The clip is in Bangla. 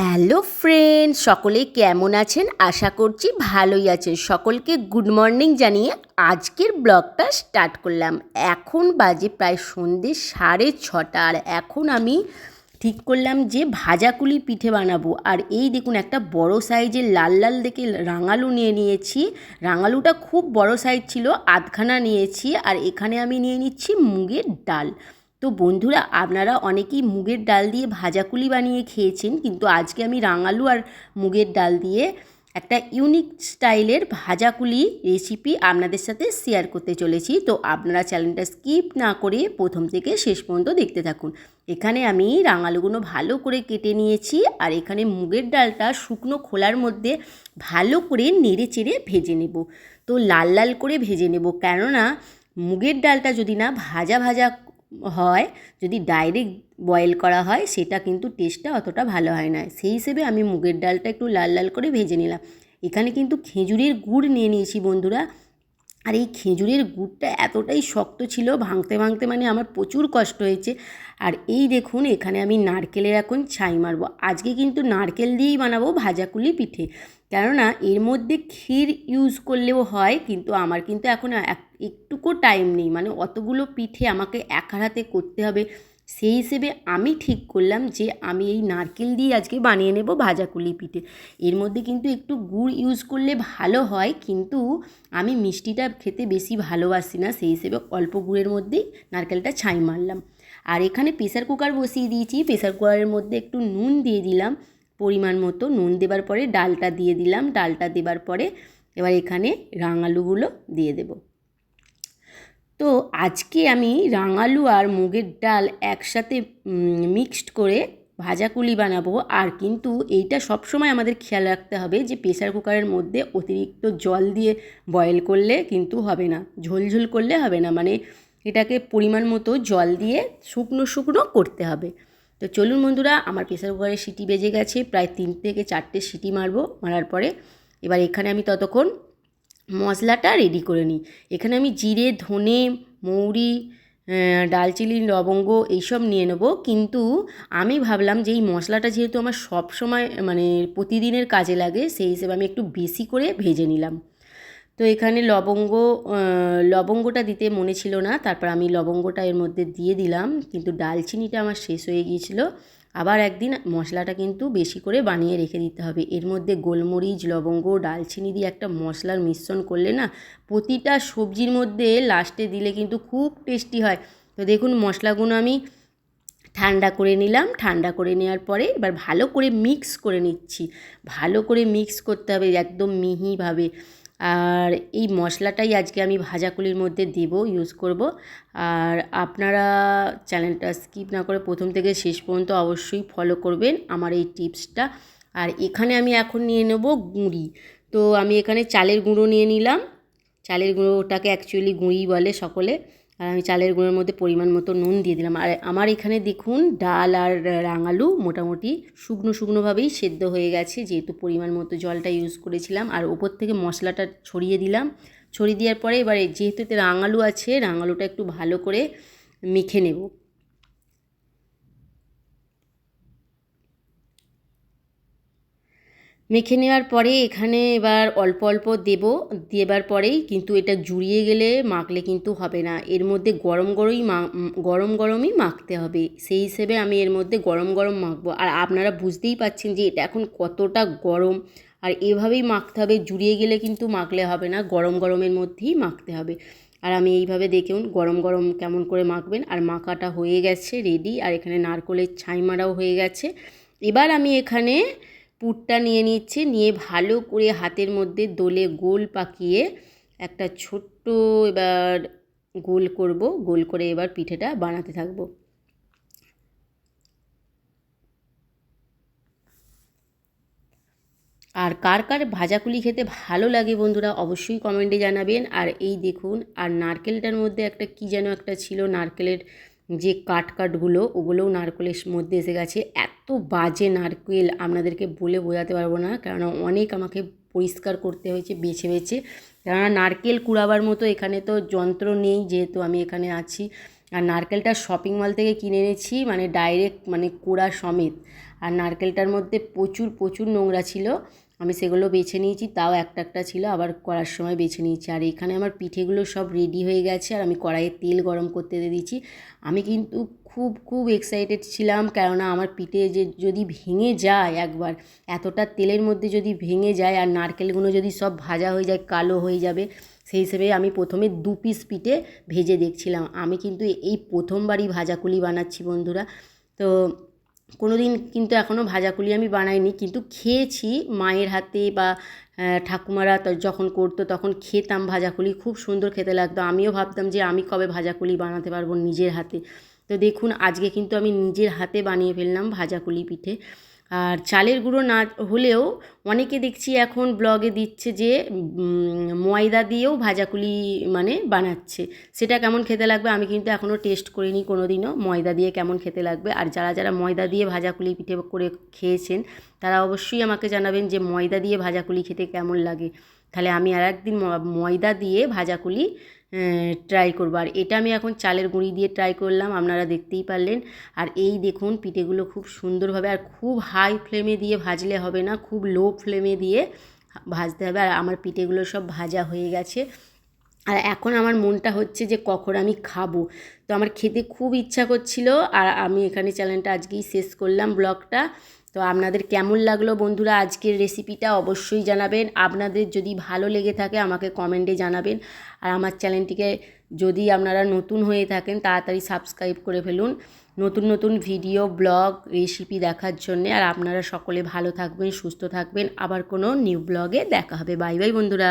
হ্যালো ফ্রেন্ড সকলে কেমন আছেন? আশা করছি ভালোই আছেন। সকলকে গুড মর্নিং জানিয়ে আজকের ব্লগটা স্টার্ট করলাম। এখন বাজে প্রায় সন্ধ্যে সাড়ে ছটা আর এখন আমি ঠিক করলাম যে ভাজাকুলি পিঠে বানাবো। আর এই দেখুন একটা বড় সাইজের লাল লাল দেখে রাঙালু নিয়ে নিয়েছি। রাঙালুটা খুব বড় সাইজ ছিল, আধখানা নিয়েছি আর এখানে আমি নিয়ে নিচ্ছি মুগের ডাল। তো বন্ধুরা, আপনারা অনেকেই মুগের ডাল দিয়ে ভাজাকুলি বানিয়ে খেয়েছেন, কিন্তু আজকে আমি রাঙালু আর মুগের ডাল দিয়ে একটা ইউনিক স্টাইলের ভাজাকুলি রেসিপি আপনাদের সাথে শেয়ার করতে চলেছি। তো আপনারা চ্যানেলটা স্কিপ না করে প্রথম থেকে শেষ পর্যন্ত দেখতে থাকুন। এখানে আমি রাঙালুগুলো ভালো করে কেটে নিয়েছি আর এখানে মুগের ডালটা শুকনো খোলার মধ্যে ভালো করে নেড়ে চেড়ে ভেজে নেব। তো লাল লাল করে ভেজে নেব, কেননা মুগের ডালটা যদি না ভাজা ভাজা হয়, যদি ডাইরেক্ট বয়েল করা হয়, সেটা কিন্তু টেস্টটা অতটা ভালো হয় না। সেই হিসেবে আমি মুগের ডালটা একটু লাল লাল করে ভেজে নিলাম। এখানে কিন্তু খেজুরের গুড় নিয়ে নিয়েছি বন্ধুরা। আর এই খেজুরের গুড়টা এতটাই শক্ত ছিল, ভাঙতে ভাঙতে মানে আমার প্রচুর কষ্ট হয়েছে। আর এই দেখুন, এখানে আমি নারকেলের এখন ছাই মারবো। আজকে কিন্তু নারকেল দিয়েই বানাবো ভাজাকুলি পিঠে। কেননা, এর মধ্যে ক্ষীর ইউজ করলেও হয়, কিন্তু আমার কিন্তু এখন এক একটুকু টাইম নেই। মানে অতগুলো পিঠে আমাকে একার হাতে করতে হবে। সেই হিসেবে আমি ঠিক করলাম যে আমি এই নারকেল দিয়ে আজকে বানিয়ে নেব ভাজাকুলি পিঠে। এর মধ্যে কিন্তু একটু গুড় ইউজ করলে ভালো হয়, কিন্তু আমি মিষ্টিটা খেতে বেশি ভালোবাসি না। সেই হিসেবে অল্প গুড়ের মধ্যেই নারকেলটা ছাই মারলাম। আর এখানে প্রেসার কুকার বসিয়ে দিয়েছি। প্রেসার কুকারের মধ্যে একটু নুন দিয়ে দিলাম পরিমাণ মতো। নুন দেবার পরে ডালটা দিয়ে দিলাম। ডালটা দেবার পরে এবার এখানে রাঙালুগুলো দিয়ে দেবো। তো আজকে আমি রাঙালু আর মুগের ডাল একসাথে মিক্সড করে ভাজাকুলি বানাবো। আর কিন্তু এইটা সবসময় আমাদের খেয়াল রাখতে হবে যে প্রেসার কুকারের মধ্যে অতিরিক্ত জল দিয়ে বয়েল করলে কিন্তু হবে না। ঝোলঝোল করলে হবে না। মানে এটাকে পরিমাণ মতো জল দিয়ে শুকনো শুকনো করতে হবে। তো চলুন বন্ধুরা, আমার প্রেসার কুকারে সিটি বেজে গেছে। প্রায় তিন থেকে চারটে সিটি মারবো। মারার পরে এবার এখানে আমি ততক্ষণ মশলাটা রেডি করে নিই। এখানে আমি জিরে, ধনে, মৌরি ডালচিনি, লবঙ্গ এইসব নিয়ে নেব। কিন্তু আমি ভাবলাম যে এই মশলাটা যেহেতু আমার সব সময় মানে প্রতিদিনের কাজে লাগে, সেই হিসেবে আমি একটু বেশি করে ভেজে নিলাম। তো এখানে লবঙ্গ লবঙ্গটা দিতে মনে ছিল না। তারপর আমি লবঙ্গটা এর মধ্যে দিয়ে দিলাম। কিন্তু ডালচিনিটা আমার শেষ হয়ে গিয়েছিল। আবার একদিন মশলাটা কিন্তু বেশি করে বানিয়ে রেখে দিতে হবে। এর মধ্যে গোলমরিচ, লবঙ্গ, ডালচিনি দিয়ে একটা মশলার মিশ্রণ করলে না প্রতিটা সবজির মধ্যে লাস্টে দিলে কিন্তু খুব টেস্টি হয়। তো দেখুন মশলাগুলো আমি ঠান্ডা করে নিলাম। ঠান্ডা করে নেওয়ার পরে এবার ভালো করে মিক্স করে নিচ্ছি। ভালো করে মিক্স করতে হবে একদম মিহিভাবে। আর এই মশলাটাই আজকে আমি ভাজাকুলির মধ্যে দেব ইউজ করব। আর আপনারা চ্যানেলটা স্কিপ না করে প্রথম থেকে শেষ পর্যন্ত অবশ্যই ফলো করবেন আমার এই টিপসটা আর এখানে আমি এখন নিয়ে নেব গুঁড়ি। তো আমি এখানে চালের গুঁড়ো নিয়ে নিলাম। চালের গুঁড়োটাকে অ্যাকচুয়ালি গুঁড়ি বলে সকলে। আর আমি চালের গুঁড়োর মধ্যে পরিমাণ মতো নুন দিয়ে দিলাম। আর আমার এখানে দেখুন, ডাল আর রাঙালু মোটামুটি শুকনো শুকনোভাবেই সেদ্ধ হয়ে গেছে, যেহেতু পরিমাণ মতো জলটা ইউজ করেছিলাম। আর ওপর থেকে মশলাটা ছড়িয়ে দিলাম। ছড়িয়ে দেওয়ার পরে এবারে যেহেতু এতে রাঙালু আছে, রাঙালুটা একটু ভালো করে মেখে নেব। মেখে নেওয়ার পরে এখানে এবার অল্প অল্প দেব। দেবার পরেই কিন্তু এটা জুড়িয়ে গেলে মাখলে কিন্তু হবে না। এর মধ্যে গরম গরমই গরম গরমই মাখতে হবে। সেই হিসেবে আমি এর মধ্যে গরম গরম মাখবো। আর আপনারা বুঝতেই পাচ্ছেন যে এটা এখন কতটা গরম। আর এভাবেই মাখতে হবে। জুড়িয়ে গেলে কিন্তু মাখলে হবে না। গরম গরমের মধ্যেই মাখতে হবে। আর আমি এইভাবে দেখুন গরম গরম কেমন করে মাখবেন। আর মাখাটা হয়ে গেছে রেডি। আর এখানে নারকলের ছাই মারাও হয়ে গেছে। এবার আমি এখানে পুরটা নিয়ে নিচ্ছে, নিয়ে ভালো করে হাতের মধ্যে দোলে গোল পাকিয়ে একটা ছোট্ট এবার গোল করব, গোল করে এবার পিঠেটা বানাতে থাকব। আর কার কার ভাজাকুলি খেতে ভালো লাগে বন্ধুরা অবশ্যই কমেন্টে জানাবেন। আর এই দেখুন, আর নারকেলটার মধ্যে একটা কি যেন একটা ছিল, নারকেলের যে কাট কাটগুলো ওগুলোও নারকেলের মধ্যে এসে গেছে। এত বাজে নারকেল আপনাদেরকে বলে বোঝাতে পারব না কারণ অনেক আমাকে পরিষ্কার করতে হয়েছে, বেছে বেছে। কেননা নারকেল কুড়াবার মতো এখানে তো যন্ত্র নেই যেহেতু আমি এখানে আছি। আর নারকেলটা শপিং মল থেকে কিনে এনেছি মানে ডাইরেক্ট মানে কুড়া সমেত। আর নারকেলটার মধ্যে প্রচুর প্রচুর নোংরা ছিল। আমি সেগুলো বেছে নিয়েছি, তাও একটা একটা ছিল, আবার করার সময় বেছে নিয়েছি। আর এখানে আমার পিঠেগুলো সব রেডি হয়ে গেছে, আর আমি কড়াইয়ে তেল গরম করতে দিয়ে দিয়েছি। আমি কিন্তু খুব খুব এক্সাইটেড ছিলাম, কেননা আমার পিঠে যে যদি ভেঙে যায় একবার, এতটা তেলের মধ্যে যদি ভেঙে যায় আর নারকেলগুলো যদি সব ভাজা হয়ে যায়, কালো হয়ে যাবে, সেই হিসেবে আমি প্রথমে দু পিস পিঠে ভেজে দেখছিলাম। আমি কিন্তু এই প্রথমবারই ভাজাকুলি বানাচ্ছি বন্ধুরা। তো কোনো দিন কিন্তু এখনও ভাজাকুলি আমি বানাইনি, কিন্তু খেয়েছি মায়ের হাতে বা ঠাকুমারা যখন করতো তখন খেতাম ভাজাকুলি, খুব সুন্দর খেতে লাগতো। আমিও ভাবতাম যে আমি কবে ভাজাকুলি বানাতে পারব নিজের হাতে। তো দেখুন আজকে কিন্তু আমি নিজের হাতে বানিয়ে ফেললাম ভাজাকুলি পিঠে। আর চালের গুঁড়ো না হলেও অনেকে দেখছি এখন ব্লগে দিচ্ছে যে ময়দা দিয়েও ভাজাকুলি মানে বানাচ্ছে। সেটা কেমন খেতে লাগবে? আমি কিন্তু এখনও টেস্ট করিনি কোনো দিনও ময়দা দিয়ে কেমন খেতে লাগবে। আর যারা যারা ময়দা দিয়ে ভাজাকুলি পিঠে করে খেয়েছেন, তারা অবশ্যই আমাকে জানাবেন যে ময়দা দিয়ে ভাজাকুলি খেতে কেমন লাগে। তাহলে আমি আর একদিন ময়দা দিয়ে ভাজাকুলি ট্রাই করব। আর এটা আমি এখন চালের গুঁড়ি দিয়ে ট্রাই করলাম, আপনারা দেখতেই পারলেন। আর এই দেখুন, পিঠেগুলো খুব সুন্দরভাবে আর খুব হাই ফ্লেমে দিয়ে ভাজলে হবে না, খুব লো ফ্লেমে দিয়ে ভাজতে হবে। আর আমার পিঠেগুলো সব ভাজা হয়ে গেছে। আর এখন আমার মনটা হচ্ছে যে কখন আমি খাব। তো আমার খেতে খুব ইচ্ছা করছিল, আর আমি এখানে চ্যানেলটা আজকেই শেষ করলাম ব্লগটা। তো আপনাদের কেমন লাগল বন্ধুরা আজকের রেসিপিটা অবশ্যই জানাবেন। আপনাদের যদি ভালো লেগে থাকে আমাকে কমেন্টে জানাবেন। আর আমার চ্যানেলটিকে যদি আপনারা নতুন হয়ে থাকেন তাড়াতাড়ি সাবস্ক্রাইব করে ফেলুন। নতুন নতুন ভিডিও ব্লগ রেসিপি দেখার জন্যে। আর আপনারা সকলে ভালো থাকবেন, সুস্থ থাকবেন। আবার কোনো নিউ ব্লগে দেখা হবে। বাই বাই বন্ধুরা।